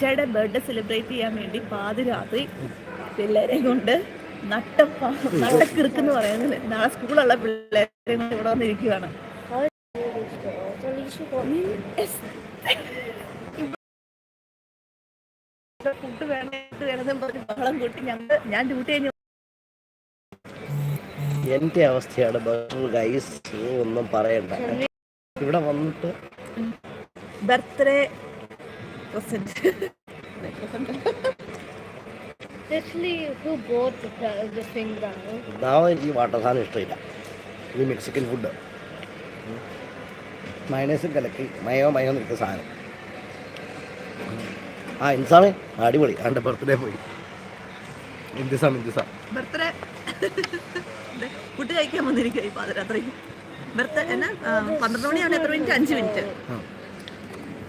ഇച്ചയുടെ birthday celebrate ചെയ്യാൻ വേണ്ടി പാതിരാത്രി പിള്ളേരെ കൊണ്ട് നട്ട നട്ടക്കിറുക്കെന്ന് പറയുന്നത് നാളെ സ്കൂളുള്ള പിള്ളേരെ കൊണ്ട് ഇവിടെ വന്നിരിക്കുകയാണ് ഫുഡ് വേണം വേണമെന്നും പറഞ്ഞ് ബഹളം കൂട്ടി ഞങ്ങൾ ഞാൻ ഡ്യൂട്ടി കഴിഞ്ഞു എന്റെ അവസ്ഥയാണ് ഗൈസ് ഒന്നും പറയണ്ട. ഇവിടെ വന്നിട്ട് birthday present Actually, who bought the, the thing down? നാളെ എനിക്ക് വാട്ടർ സാധനം ഇഷ്ടമില്ല. ഇത് മെക്സിക്കൻ ഫുഡ് മയണേസും കലക്കി മയോ മയോ നിൽക്കുന്ന സാധനം. ആ ഇൻസാമേ? അടിപൊളി. അവന്റെ ബർത്ത്ഡേ പോയി. ഇന്ദിസാം ഇന്ദിസാം ബർത്ത്ഡേ. ഫുഡ് കഴിക്കാൻ വന്നിരിക്കുക ഈ പാതിരാത്രി. ബർത്ത്ഡേ എന്നാ പന്ത്രണ്ട് മണിയാണ് എത്ര മിനിറ്റ്? അഞ്ച് മിനിറ്റ്.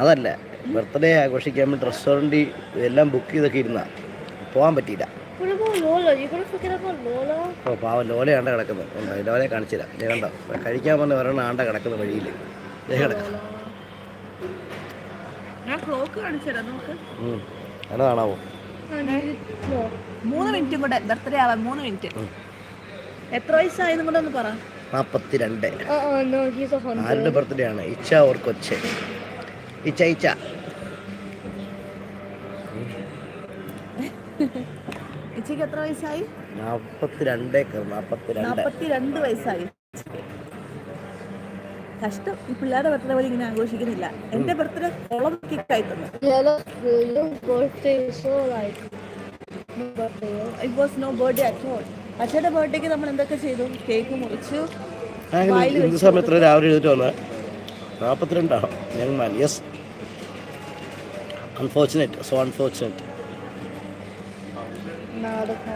അതല്ല? ബർത്ത്ഡേ ആഘോഷിക്കാൻ വേണ്ടി റെസ്റ്റോറന്റ് എല്ലാം ബുക്ക് ചെയ്തൊക്കെ ഇരുന്ന. പോകാൻ പറ്റിയില്ല. ഓ പാവം ലോല ആണ്ട കിടക്കുന്നത് ലോലയെ കാണിച്ചില്ല കണ്ടോ കഴിക്കാൻ പറഞ്ഞ ഒരെണ്ണം ആണ്ട കിടക്കുന്ന വഴിയിൽ. കിടക്കുന്നു കാണാവോ? മൂന്ന് മിനിറ്റ് ബർത്ത്ഡേ മൂന്ന് മിനിറ്റ് എത്ര പറ. ആരുടെ ബർത്ത്ഡേ ആണ്? ഇച്ച ഓർ കൊച്ചെ? ഇച്ച ഇച്ച. ഇച്ചയ്ക്ക് എത്ര വയസ്സായി? നാൽപ്പത്തിരണ്ട് വയസ്സായി. കഷ്ടം. ഈ പിള്ളേരുടെ ബർത്ത്ഡേ പോലും ഇങ്ങനെ ആഘോഷിക്കുന്നില്ല. എന്റെ ബർത്ത്ഡേ കുളം കിക്കായി തന്നു. വാസ് നോ ബർത്ത്ഡേ ബർത്ത്ഡേക്ക് നമ്മൾ എന്തൊക്കെ ചെയ്തു? കേക്ക് മുറിച്ചു ഞങ്ങൾ യെസ് അൺഫോർച്ചുനേറ്റ് സോ അൺഫോർച്ചുനേറ്റ്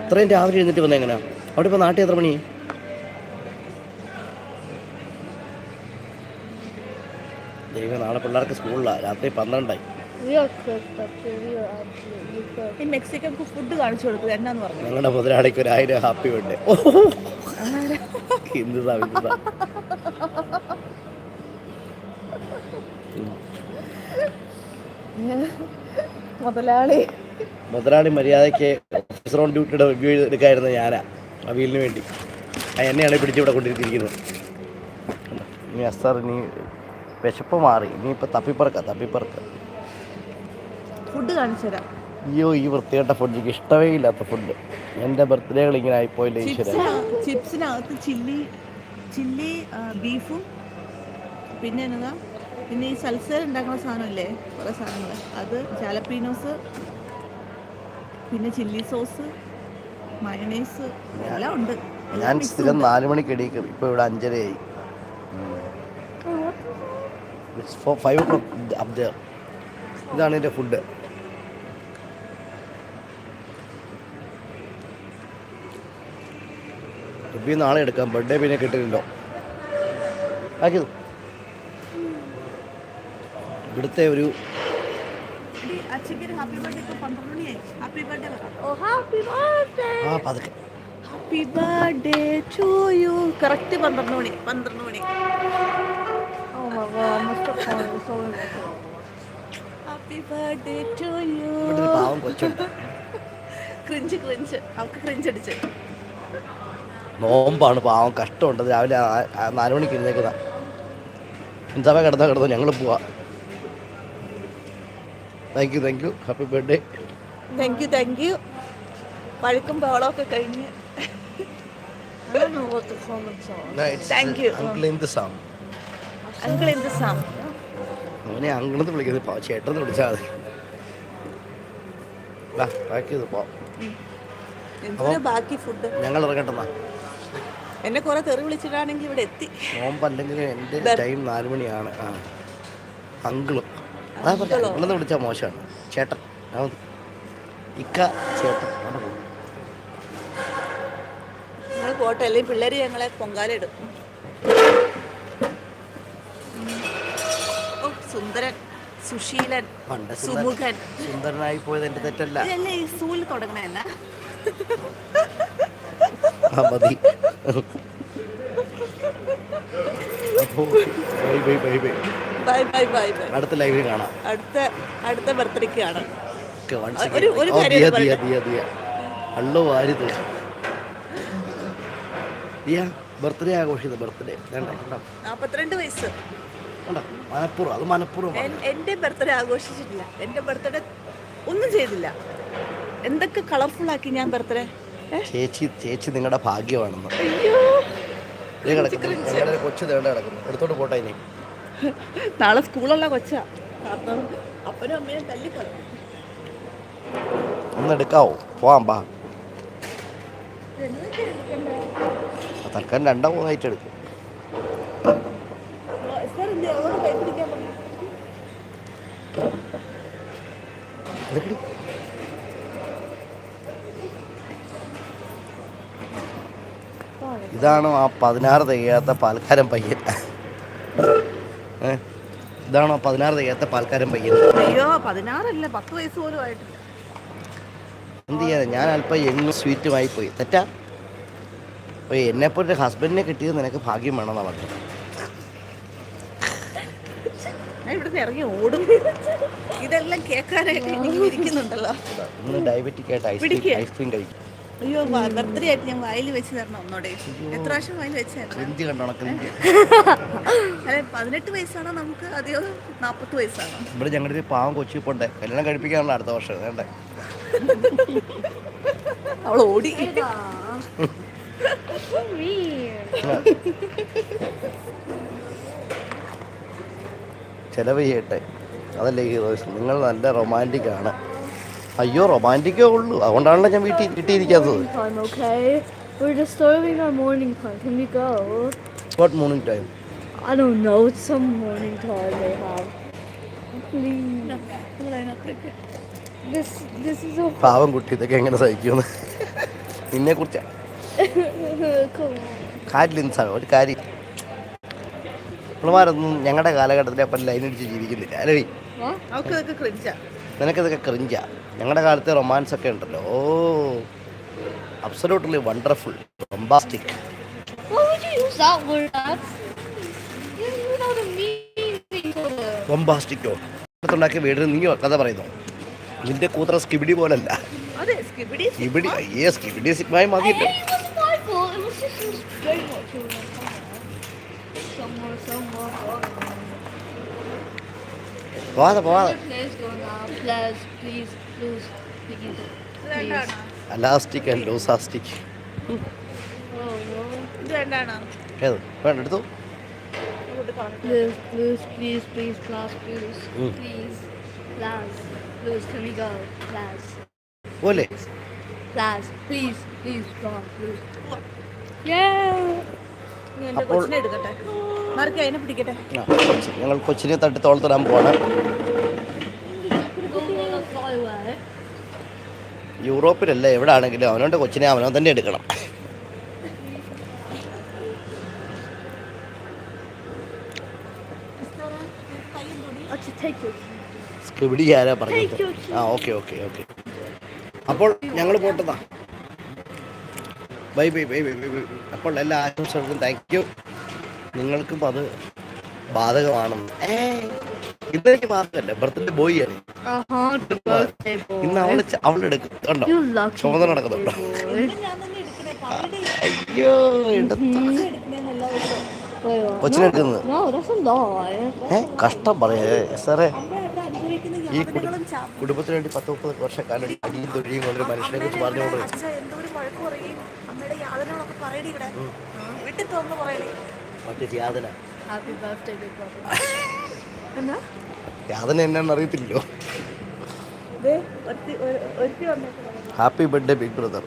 ഇത്രയും രാവിലെ എഴുന്നിട്ട് വന്നത് എങ്ങനെയാ? അവിടെ ഇപ്പോൾ നാട്ടിൽ എത്ര മണി? ദൈവം നാളെ പിള്ളേർക്ക് സ്കൂളിലാണ് രാത്രി പന്ത്രണ്ടായി. ഫുഡ് കാണിച്ചു കൊടുത്തത് എന്നാന്ന് പറഞ്ഞു? ഞങ്ങളുടെ മുതലാളിക്ക് ഒരു ആയിരം ഹാപ്പി ഉണ്ട് എന്ത് മുതലാളി. മുതലാളി മര്യാദയ്ക്ക് ഓഫീസർ ഓൺ ഡ്യൂട്ടിയുടെ റിവ്യൂ എടുക്കായിരുന്നു ഞാനാ വീലിന് വേണ്ടി. ആ എന്നെയാണ് പിടിച്ച് ഇവിടെ കൊണ്ടിരിക്കുന്നത് ഇനി അസ്സാർ ഇനി വിശപ്പ് മാറി. ഇനിയിപ്പോൾ തപ്പിപ്പറക്ക തപ്പിപ്പറക്ക. ഫുഡ് കാണിച്ചു തരാം. അയ്യോ ഈ വൃത്തികെട്ട ഫുഡ് എനിക്ക് ഇഷ്ടമേ ഇല്ലാത്ത ഫുഡ് എന്റെ ബർത്ത്ഡേകൾ ഇങ്ങനെ ആയിപ്പോയില്ല ഈശ്വര? ചിപ്സിന ചിപ്സിനകത്ത് ചില്ലി ചില്ലി ബീഫും പിന്നെ എന്നതാ പിന്നെ ഈ സൽസർ ഉണ്ടാക്കുന്ന സാധനമില്ലേ? കുറേ സാധനങ്ങൾ അത് ജാലപ്പീനോസ് പിന്നെ ചില്ലി സോസ് മയണൈസ് എല്ലാം ഉണ്ട്. ഞാൻ സ്ഥിരം. നാല് മണിക്ക് എടീക്കും ഇപ്പോൾ ഇവിടെ അഞ്ചരയായി. ഫൈവ് ഒ ക്ലോക്ക് ഇതാണ് എന്റെ ഫുഡ് റിവ്യൂ നാളെ എടുക്കാം. ബർത്ത്ഡേ പിന്നെ കിട്ടിയിട്ടുണ്ടോ ആക്കിയത് ഇവിടുത്തെ ഒരു ഹാപ്പി ബർത്ത്ഡേ ഇപ്പൊ പന്ത്രണ്ട് മണിയായി. ഹാപ്പി ബർത്ത്ഡേ ഓ ഹാപ്പി ബർത്ത്ഡേ ആ പതുക്കെ. Happy birthday to you correct പന്ത്രണ്ട് മണി പന്ത്രണ്ട് മണി. ഹാപ്പി ബർത്ത്ഡേ ടു യു പാവം കൊച്ചുണ്ട്. ക്രിഞ്ച് ക്രിഞ്ച് അവൾക്ക് ക്രിഞ്ച് അടിച്ച്. നോമ്പാണ് പാവം കഷ്ടമുണ്ട്. രാവിലെ നാല് മണിക്ക് ഇരുന്നേക്കുന്ന എന്താ കിടന്നാ കിടന്നോ? ഞങ്ങൾ പോവാ. Thank you thank you happy birthday thank you thank you വഴക്കും ബഹളമൊക്കെ കഴിഞ്ഞ്. I don't know what the comments are. Thank you. Uncle എന്ത് സാം അങ്കിൾ എന്ത് സാം അവനെ അങ്കിളെന്ന് വിളിക്കുന്നത് പാവം ചേട്ടന്ന് വിളിച്ചാൽ മതി. വാ പാക്ക് ചെയ്ത് പോവാം എന്തിനാ ബാക്കി ഫുഡ് ഞങ്ങൾ ഇറങ്ങട്ടെന്നാ എന്നെ. കുറെ തെറി വിളിച്ചിട്ടാണെങ്കിൽ ഇവിടെ എത്തി. നോമ്പല്ലെങ്കിൽ എന്റെ ബർ- ടൈം നാല് മണിയാണ്. ആ. അങ്കിളും അതാ പറഞ്ഞു? അങ്കിളെന്ന് വിളിച്ചാൽ മോശമാണ്. ചേട്ടൻ ഇക്ക ചേട്ടൻ അവിടെ പോകും നിങ്ങൾ പോട്ടെ അല്ലെങ്കിൽ പിള്ളേര് ഞങ്ങളെ പൊങ്കാലിടും സുന്ദരൻ സുശീലൻ സുമുഖൻ. സുന്ദരനായി പോയത് തെറ്റല്ല. മതി. Bye bye bye bye bye bye bye bye. അടുത്ത ലൈവിൽ കാണാം. അടുത്ത അടുത്ത ബർത്ത്ഡേക്ക് കാണാം. ഒരു- ഒരു അള്ളു വാരി ദിയ ബർത്ത്ഡേ ആഘോഷിക്കുന്നത് ബർത്ത്ഡേ. നാൽപ്പത്തിരണ്ട് വയസ്സ്. മനപ്പൂർവം അത് മനപ്പൂർവം എന്റെ എന്റെ ബർത്ത്ഡേ ആഘോഷിച്ചിട്ടില്ല. എന്റെ ബർത്ത്ഡേ ഒന്നും ചെയ്തില്ല. എന്തൊക്കെ കളർഫുൾ ആക്കി ഞാൻ ബർത്ത്ഡേ? ചേച്ചി ചേച്ചി നിങ്ങളുടെ ഭാഗ്യമാണെന്ന്. അയ്യോ. കൊച്ചു തേണ്ട കിടക്കുന്നു. എടുത്തോട്ട് പോട്ടെ ഇനി. നാളെ സ്കൂളല്ല കൊച്ചാ. കാരണം അപ്പനും അമ്മയും പോവാം ബാ തൽക്കാലം രണ്ടോ മൂന്നായിട്ട് എടുക്കും. ഇതാണോ ആ പതിനാറ് തികയാത്ത പാൽക്കാരൻ പയ്യൻ? ഇതാണോ പതിനാറ് തികയാത്ത പാൽക്കാരൻ പയ്യൻ? അയ്യോ പതിനാറല്ല പത്ത് വയസ്സ് പോലും ആയിട്ടില്ല എന്ത് ചെയ്യാതെ ഞാൻ അല്പം എങ്ങും സ്വീറ്റുമായി പോയി. തെറ്റാ? അപ്പോൾ എന്നെപ്പോലെ ഒരു ഹസ്ബൻഡിനെ കിട്ടിയത് നിനക്ക് ഭാഗ്യം വേണമെന്നാണ് പറഞ്ഞത്. ഞാൻ ഇവിടുന്ന് ഇറങ്ങി ഓടും. ഇതെല്ലാം കേൾക്കാനായിട്ട് ഇരിക്കുന്നുണ്ടല്ലോ. ഇന്ന് ഡയബറ്റിക് ആയിട്ട് ഐസ്ക്രീം ഐസ്ക്രീം കഴിക്കും. അയ്യോ ബർത്ത്ഡേ ആയിട്ട് ഞാൻ വായിൽ വെച്ച് തരണം ഒന്നോടെ. എത്ര പ്രാവശ്യം വായിൽ വെച്ച് തരണം അല്ലെ പതിനെട്ട് വയസ്സാണോ നമുക്ക്? അതെയോ നാൽപ്പത് വയസ്സാണോ? ഇവിടെ ഞങ്ങളുടെ പാവം കൊച്ചി പോണ്ടേ കല്യാണം കഴിപ്പിക്കാനുള്ള അടുത്ത വർഷം വേണ്ടേ? അവൾ ഓടി. ചെലവ്. ചെയ്യട്ടെ. അതല്ലേ ഹീറോയിസ് നിങ്ങൾ നല്ല റൊമാന്റിക് ആണ്. അയ്യോ റൊമാന്റിക്കേ ഉള്ളൂ അതുകൊണ്ടാണല്ലോ ഞാൻ വീട്ടിൽ കിട്ടിയിരിക്കാത്തത് Morning time, okay? We're disturbing our morning time. Can we go? What morning time I don't know. It's some morning time they have. Please. This this is a പാവം കുട്ടി ഇതൊക്കെ എങ്ങനെ സഹിക്കുമെന്ന് നിന്നെ കുറിച്ച്. കാര്യമില്ല ഒരു കാര്യം പിള്ളമാരൊന്നും ഞങ്ങളുടെ കാലഘട്ടത്തിൽ അപ്പം ലൈൻ അടിച്ച് ജീവിക്കുന്നില്ല അല്ലേ നിനക്കിതൊക്കെ ക്രിഞ്ചാ ഞങ്ങളുടെ കാലത്തെ റൊമാൻസ് ഒക്കെ ഉണ്ടല്ലോ. Oh absolutely wonderful bombastic Why അടുത്തുണ്ടാക്കിയ വീടിന് നീ കഥ പറയുന്നു. നിന്റെ കൂത്ര സ്കിബിഡി പോലല്ല. സ്കിബിഡി സ്കിബിഡി അയ്യേ സ്കിബിഡി സിഗ്മായി മതിയല്ലോ it wasn't my fault. It was just some very much Somewhere, somewhere. പോവാതെ പോവാതെ Please go now. Please, please, please, please. രണ്ടാണോ അലാസ്റ്റിക് ആൻഡ് ലൂസാസ്റ്റിക് Oh, ഏത് വേണ്ട എടുത്തു Please, Mm. പോലെ class, please, please, please. Yeah. അപ്പോൾ-. ഞങ്ങൾ കൊച്ചിനെ തട്ടി തോളത്തിടാൻ പോവാണ്. യൂറോപ്പിലല്ല എവിടെ ആണെങ്കിലും അവനോണ്ട് കൊച്ചിനെ അവനോ തന്നെ എടുക്കണം. ആരാ പറഞ്ഞത്? ആ ഓക്കെ ഓക്കെ ഓക്കെ. അപ്പോൾ ഞങ്ങൾ പോട്ടതാ bye bye bye bye bye bye. അപ്പോൾ എല്ലാ ആശംസകൾക്കും താങ്ക് യു നിങ്ങൾക്കും അത് ബാധകമാണെന്ന്. ഏ ഇന്നെനിക്ക് ബാധകമല്ല ബർത്ത്ഡേ ബോയ് ആണ്. ഇന്ന് അവൾ അവളുടെ എടുക്കുന്നുണ്ടോ ചുമതല നടക്കുന്നുണ്ടോ. ഞാൻ തന്നെ എടുക്കണേ അയ്യോ? കൊച്ചിനെടുക്കുന്നത് കഷ്ടം പറയേ. സാറേ ഈ കുടുംബത്തിന് വേണ്ടി പത്ത് മുപ്പത് വർഷക്കാലം അടിയും തൊഴിയും മനുഷ്യനെ കുറിച്ച് പറഞ്ഞുകൊണ്ട് അച്ഛ എന്തോ ഒരു വഴക്ക് പറയും അമ്മയുടെ യാതനകളൊക്കെ പറയടി. ഇവിടെ വീട്ടിൽ പറയടി മറ്റേ യാതന എന്നാന്ന് ഒരുത്തി ഹാപ്പി ബർത്ത്ഡേ ബിഗ് ബ്രദർ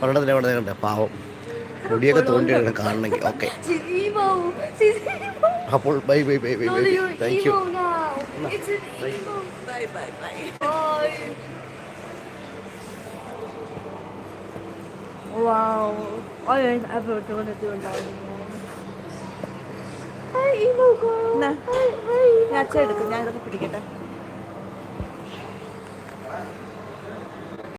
ഒരെണ്ണത്തിനെ അവിടെ കണ്ടേ പാവം. മുടിയൊക്കെ തോണ്ടിയാണ് കാണണമെങ്കിൽ. ഓക്കെ അപ്പോൾ bye bye bye bye bye thank you. Bye bye bye girl. Nah. Hi, hi. ഞാൻ ഞാൻ ഇതൊക്കെ പിടിക്കട്ടെ